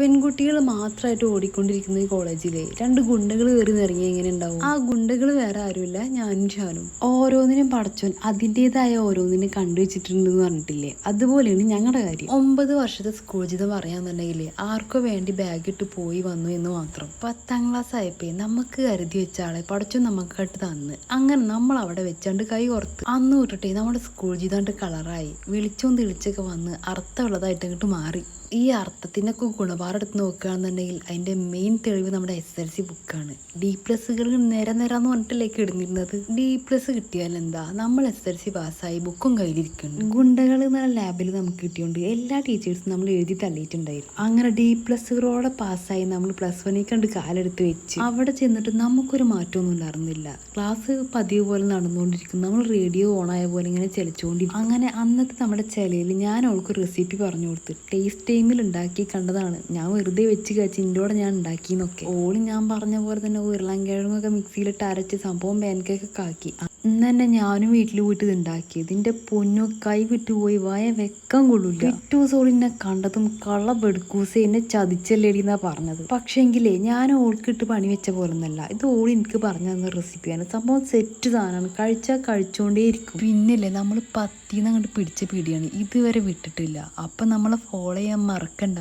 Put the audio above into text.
പെൺകുട്ടികൾ മാത്രമായിട്ട് ഓടിക്കൊണ്ടിരിക്കുന്ന കോളേജിലെ. രണ്ട് ഗുണ്ടകൾ കയറി നിറങ്ങി എങ്ങനെ ഉണ്ടാവും. ആ ഗുണ്ടകൾ വേറെ ആരുമില്ല ഞാനും ഷാനും. ഓരോന്നിനും പടച്ചോൻ അതിന്റെതായ ഓരോന്നിനും കണ്ടുവച്ചിട്ടുണ്ടെന്ന് പറഞ്ഞിട്ടില്ലേ? അതുപോലെയാണ് ഞങ്ങളുടെ കാര്യം. ഒമ്പത് വർഷത്തെ സ്കൂൾ ജീവിതം പറയാന്നുണ്ടെങ്കിൽ ആർക്കോ വേണ്ടി ബാഗ് ഇട്ട് പോയി വന്നു എന്ന് മാത്രം. പത്താം ക്ലാസ് ആയപ്പോ നമുക്ക് കരുതി വെച്ച ആളെ പടച്ചോൻ കട്ട് തന്ന്. അങ്ങനെ നമ്മൾ അവിടെ വെച്ചാണ്ട് കൈ ഓർത്ത് അന്ന് തൊട്ടിട്ടേ നമ്മുടെ സ്കൂൾ ജീവിതം കളറായി. വെളിച്ചവും തിളിച്ചൊക്കെ വന്ന് അർത്ഥമുള്ളതായിട്ട് അങ്ങോട്ട് മാറി. ഈ അർത്ഥത്തിനൊക്കെ ഗുണപാടെടുത്ത് നോക്കുകയാണെന്നുണ്ടെങ്കിൽ അതിന്റെ മെയിൻ തെളിവ് നമ്മുടെ എസ് എൽ സി ബുക്കാണ് ഡി പ്ലസ്സുകൾ നേരെ നേരാന്ന് പറഞ്ഞിട്ടല്ലേ ഇടുന്നിരുന്നത് ഡി പ്ലസ് കിട്ടിയാൽ എന്താ? നമ്മൾ എസ് എൽ സി പാസ്സായി ബുക്കും കയ്യിലിരിക്കുന്നുണ്ട്. ഗുണ്ടകൾ എന്നുള്ള ലാബിൽ നമുക്ക് കിട്ടിയോണ്ട് എല്ലാ ടീച്ചേഴ്സും നമ്മൾ എഴുതി തള്ളിയിട്ടുണ്ടായിരുന്നു. അങ്ങനെ ഡി പ്ലസ്സുകളോടെ പാസ്സായി നമ്മൾ പ്ലസ് വണ്ണിൽ കണ്ട് കാലെടുത്ത് വെച്ച് അവിടെ ചെന്നിട്ട് നമുക്കൊരു മാറ്റമൊന്നും ഉണ്ടായിരുന്നില്ല. ക്ലാസ് പതിവ് പോലെ നടന്നുകൊണ്ടിരിക്കും നമ്മൾ റേഡിയോ ഓണായ പോലെ ഇങ്ങനെ ചലിച്ചുകൊണ്ടിരിക്കും അങ്ങനെ അന്നത്തെ നമ്മുടെ ചിലയിൽ ഞാൻ അവൾക്ക് റെസിപ്പി പറഞ്ഞു കൊടുത്ത് ടേസ്റ്റ് ടൈമിൽ ഉണ്ടാക്കി കണ്ടതാണ്. ഞാൻ വെറുതെ വെച്ച് കഴിച്ച് ഇന്റോടെ ഞാൻ ഉണ്ടാക്കിന്നൊക്കെ. ഓൾ ഞാൻ പറഞ്ഞ പോലെ തന്നെ ഉരുളൻ കിഴങ്ങൊക്കെ മിക്സിയിലിട്ട് അരച്ച് സംഭവം പാൻകേക്കൊക്കെ ആക്കി. ഇന്ന് തന്നെ ഞാനും വീട്ടിൽ പോയിട്ട് ഇത് ഉണ്ടാക്കി ഇതിന്റെ പൊന്നു കൈ വിട്ടുപോയി വായ വെക്കാൻ കൊള്ളൂല സോറി സോളിനെ കണ്ടതും കള്ള ബെടുക്കൂസ എന്നെ ചതിച്ചല്ലേടി എന്നാ പറഞ്ഞത്. പക്ഷേങ്കിലേ ഞാൻ ഓൾക്കിട്ട് പണി വെച്ച പോലെ ഒന്നല്ല ഇത് ഓൾ എനിക്ക് പറഞ്ഞു തന്ന റെസിപ്പിയാണ് സംഭവം സെറ്റ് സാധനമാണ് കഴിച്ചാൽ കഴിച്ചുകൊണ്ടേയിരിക്കും പിന്നില്ലേ നമ്മൾ പത്തിന്ന് അങ്ങോട്ട് പിടിച്ച പിടിയാണ്. ഇതുവരെ വിട്ടിട്ടില്ല. അപ്പം നമ്മളെ ഫോളോ ചെയ്യാൻ മറക്കണ്ട.